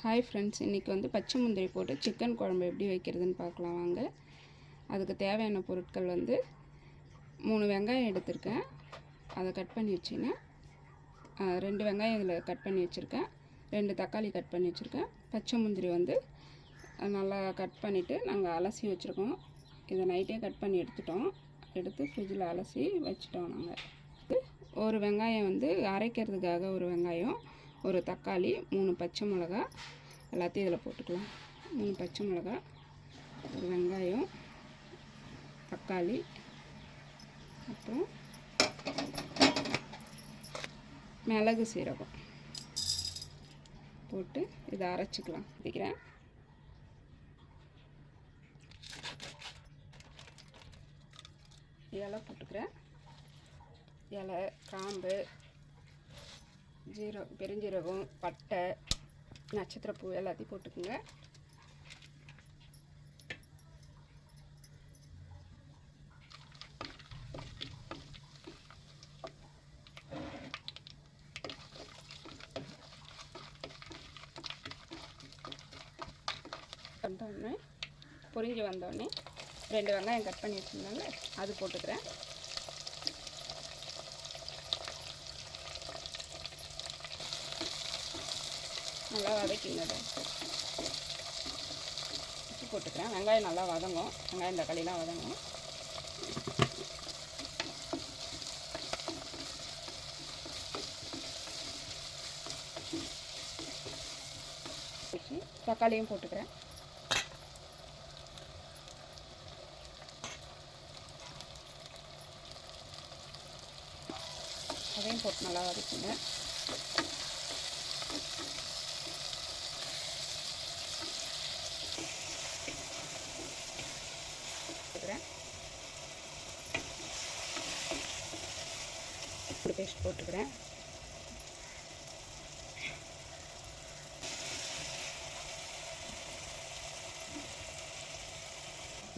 Hi friends இன்றைக்கி வந்து பச்சை முந்திரி போட்டு சிக்கன் குழம்பு எப்படி வைக்கிறதுன்னு பார்க்கலாம் வாங்க. அதுக்கு தேவையான பொருட்கள் வந்து மூணு வெங்காயம் எடுத்திருக்கேன். அதை கட் பண்ணி வச்சுங்க. ரெண்டு வெங்காயம் இதில் கட் பண்ணி வச்சுருக்கேன். ரெண்டு தக்காளி கட் பண்ணி வச்சுருக்கேன். பச்சை முந்திரி வந்து நல்லா கட் பண்ணிவிட்டு நாங்கள் அலசி வச்சுருக்கோம். இதை நைட்டே கட் பண்ணி எடுத்துட்டோம். எடுத்து ஃப்ரிட்ஜில் அலசி வச்சுட்டோம் நாங்கள் ஒரு வெங்காயம் வந்து அரைக்கிறதுக்காக ஒரு வெங்காயம். ஒரு தக்காளி மூணு பச்சை மிளகா எல்லாத்தையும் இதில் போட்டுக்கலாம். மூணு பச்சை மிளகா ஒரு வெங்காயம் தக்காளி அப்புறம் மிளகு சீரகம் போட்டு இதை அரைச்சிக்கலாம். வைக்கிறேன் இலை போட்டுக்கிறேன். இலை கிராம்பு ஜீரகம் பெருஞ்சீரகம் பட்டை நட்சத்திரப்பூ எல்லாத்தையும் போட்டுக்குங்க. வந்தோடனே பொரிஞ்சு வந்தோடனே ரெண்டு வெங்காயம் கட் பண்ணி வச்சுருந்தாங்க அது போட்டுக்கிறேன். நல்லா வதக்கிங்க உப்பு போட்டுக்கிறேன். வெங்காயம் நல்லா வதங்கும். வெங்காயம் தக்காளிலாம் வதங்கும். தக்காளியும் போட்டுக்கிறேன். அதையும் போட்டு நல்லா வதக்கிங்க போட்டுக்கிறேன் ஒரு பேஸ்ட் போட்டுக்கிறேன்.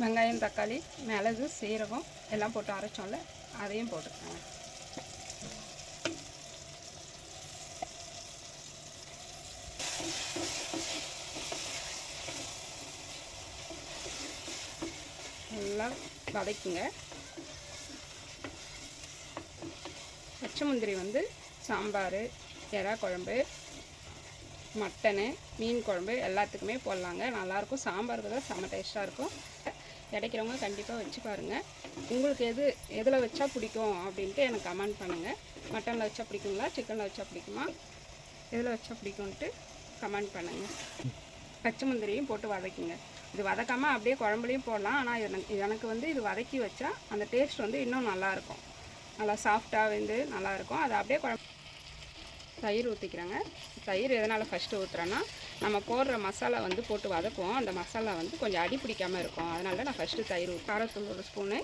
வெங்காயம் தக்காளி மிளகு சீரகம் எல்லாம் போட்டு அரைச்சோம்ல அதையும் போட்டுக்கிறேன். நல்லா வதக்குங்க. பச்சை முந்திரி வந்து சாம்பார் எறா குழம்பு மட்டனு மீன் குழம்பு எல்லாத்துக்குமே போடலாங்க. நல்லாயிருக்கும். சாம்பாருக்கு தான் செம்ம டேஸ்ட்டாக இருக்கும். கிடைக்கிறவங்க கண்டிப்பாக வச்சு பாருங்கள் உங்களுக்கு எது எதில் வச்சா பிடிக்கும் அப்படின்ட்டு எனக்கு கமெண்ட் பண்ணுங்கள் மட்டனில் வச்சா பிடிக்குங்களா? சிக்கனில் வச்சா பிடிக்குமா? எதில் வச்சா பிடிக்கும்ன்ட்டு கமெண்ட் பண்ணுங்கள் பச்சை முந்திரியும் போட்டு வதக்குங்க. இது வதக்காமல் அப்படியே குழம்புலையும் போடலாம். ஆனால் எனக்கு எனக்கு வந்து இது வதக்கி வச்சா அந்த டேஸ்ட் வந்து இன்னும் நல்லாயிருக்கும். நல்லா சாஃப்டாக வந்து நல்லாயிருக்கும். அதை அப்படியே குழம்பு தயிர் ஊற்றிக்கிறேங்க தயிர் எதனால் ஃபஸ்ட்டு ஊற்றுறேன்னா நம்ம போடுற மசாலா வந்து போட்டு வதக்குவோம். அந்த மசாலா வந்து கொஞ்சம் அடி பிடிக்காமல் இருக்கும். அதனால நான் ஃபஸ்ட்டு தயிர் காரத்தூள் ஒரு ஸ்பூனு.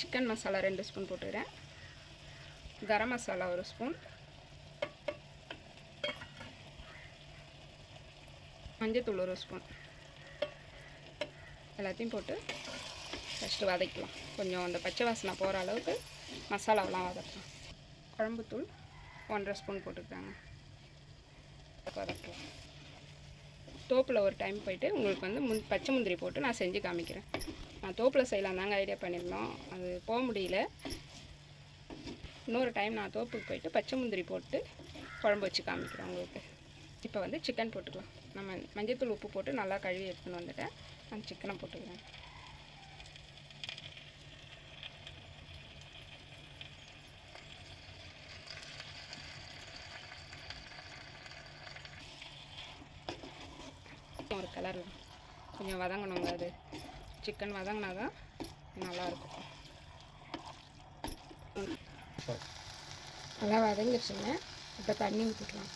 சிக்கன் மசாலா ரெண்டு ஸ்பூன் போட்டுக்கிறேன். கரம் மசாலா ஒரு ஸ்பூன். மஞ்சத்தூள் ஒரு ஸ்பூன். எல்லாத்தையும் போட்டு ஃபஸ்ட்டு வதக்கலாம் கொஞ்சம் அந்த பச்சை வாசனை போகிற அளவுக்கு மசாலாவெலாம் வதக்கலாம் குழம்புத்தூள் ஒன்றரை ஸ்பூன் போட்டுக்கிறாங்க வதக்கலாம். தோப்பில் ஒரு டைம் போயிட்டு உங்களுக்கு வந்து முந் பச்சை முந்திரி போட்டு நான் செஞ்சு காமிக்கிறேன். நான் தோப்பில் செய்யலாம் தாங்க ஐடியா பண்ணியிருந்தோம். அது போக முடியல. இன்னொரு டைம் நான் தோப்புக்கு போயிட்டு பச்சை முந்திரி போட்டு குழம்பு வச்சு காமிக்கிறேன் உங்களுக்கு. இப்போ வந்து சிக்கன் போட்டுக்கலாம். நம்ம மஞ்சத்தூள் உப்பு போட்டு நல்லா கழுவி எடுத்துன்னு வந்துட்டேன். நான் சிக்கனை போட்டுக்கிறேன். கலர் கொஞ்சம் வதங்கணுங்க அது சிக்கன் வதங்கினா தான் நல்லாயிருக்கும். நல்லா வதங்கிடுச்சுங்க. இப்போ தண்ணி ஊற்றிக்கலாம்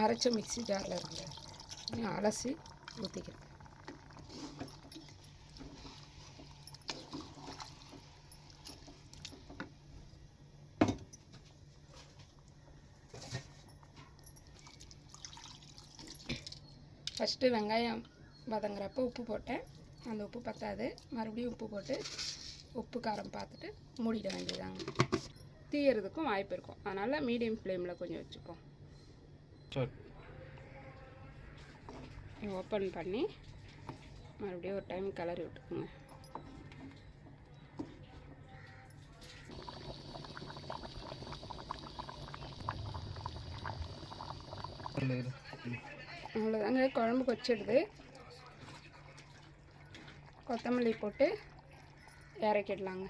அரைச்ச மிக்ஸி ஜாரில் இருந்து கொஞ்சம் அலசி ஊற்றிக்கிறேன் ஃபஸ்ட்டு வெங்காயம் வதங்குறப்ப உப்பு போட்டேன். அந்த உப்பு பத்தாது. மறுபடியும் உப்பு போட்டு உப்பு காரம் பார்த்துட்டு மூடிட வேண்டியதாங்க தீயறதுக்கும் வாய்ப்பு இருக்கும். அதனால் மீடியம் ஃப்ளேமில் கொஞ்சம் வச்சுப்போம். ஓப்பன் பண்ணி மறுபடியும் ஒரு டைம் கிளறி விட்டுக்குங்க. அவ்வளோதாங்க குழம்பு கொச்சிடுது. கொத்தமல்லி போட்டு இறக்கிடலாங்க.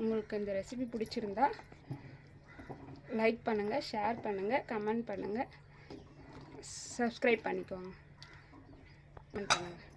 உங்களுக்கு இந்த ரெசிபி பிடிச்சிருந்தா லைக் பண்ணுங்கள் ஷேர் பண்ணுங்கள் கமெண்ட் பண்ணுங்கள் சப்ஸ்கிரைப் பண்ணிக்கோங்க. கமெண்ட் பண்ணுங்கள்